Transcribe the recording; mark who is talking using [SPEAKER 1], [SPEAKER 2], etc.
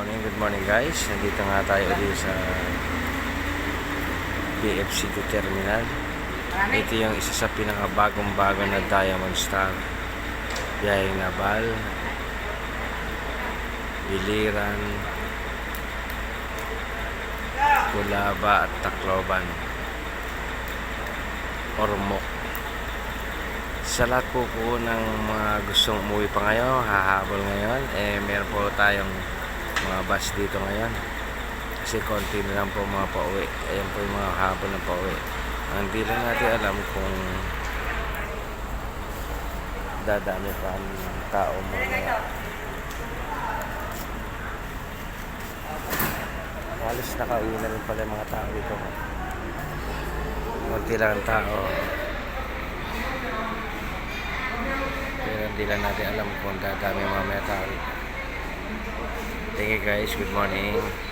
[SPEAKER 1] morning, good morning guys. Nandito nga tayo ulit sa BF City Terminal. Ito yung isa sa pinakabagong bago na Diamond Star. Biyaheng Nabal, Biliran, Kulaba at Tacloban. Ormoc. Sa lahat po po ng mga gustong umuwi pa ngayon, hahabol ngayon, eh meron po tayong mga bus dito ngayon. Kasi konti na lang po mga pauwi. Ayan po yung mga habol na pauwi. Ang di lang natin alam kung dadami pa ang tao mamaya. Halos nakauwi na rin pala mga tao dito. Konti lang ang tao. Pero hindi lang natin alam kung dadami mamaya tao. Thank you guys. Good morning.